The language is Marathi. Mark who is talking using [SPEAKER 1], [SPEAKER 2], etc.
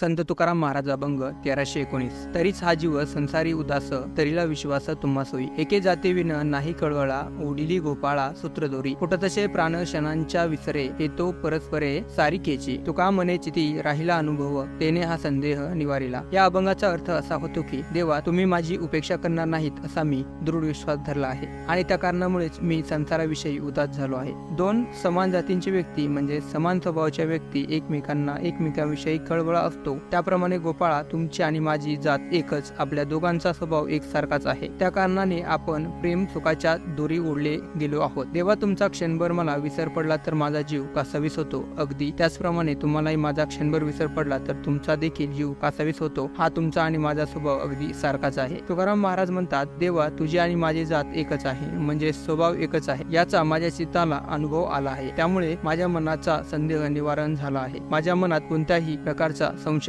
[SPEAKER 1] संत तुकाराम महाराज अभंग तेराशे एकोणीस. तरीच हा जीव संसारी उदास तरीला विश्वास तुम्हा सोयी एके जाती विन नाही कळवळा ओढिली गोपाळा सूत्रदोरी फुटतसे प्राण क्षणांच्या विसरे हे तो परस्परे सारिकेची. तुका मने चिती राहिला अनुभव तेने हा संदेह निवारिला. या अभंगाचा अर्थ असा होतो की देवा तुम्ही माझी उपेक्षा करणार नाहीत असा मी दृढ विश्वास धरला आहे. आणि त्या कारणामुळेच मी संसाराविषयी उदास झालो आहे. दोन समान जातींची व्यक्ती म्हणजे समान स्वभावाच्या व्यक्ती एकमेकांना एकमेकांविषयी कळवळा असतो त्याप्रमाणे गोपाळा तुमची आणि माझी जात एकच. आपल्या दोघांचा स्वभाव एकसारखाच आहे. त्या कारणाने आपण प्रेम सुखाच्या दोरी ओढले गेलो आहोत. देवा तुमचा क्षणभर मला विसर पडला तर माझा जीव कासावीस होतो. अगदी त्याचप्रमाणे तुम्हालाही माझा क्षणभर विसर पडला तर तुमचा देखील जीव कासावीस होतो. हा तुमचा आणि माझा स्वभाव अगदी सारखाच आहे. तुकाराम महाराज म्हणतात देवा तुझी आणि माझी जात एकच आहे. म्हणजे स्वभाव एकच आहे. याचा माझ्या चित्ताला अनुभव आला आहे. त्यामुळे माझ्या मनाचा संदेह निवारण झाला आहे. माझ्या मनात कोणत्याही प्रकारचा संशय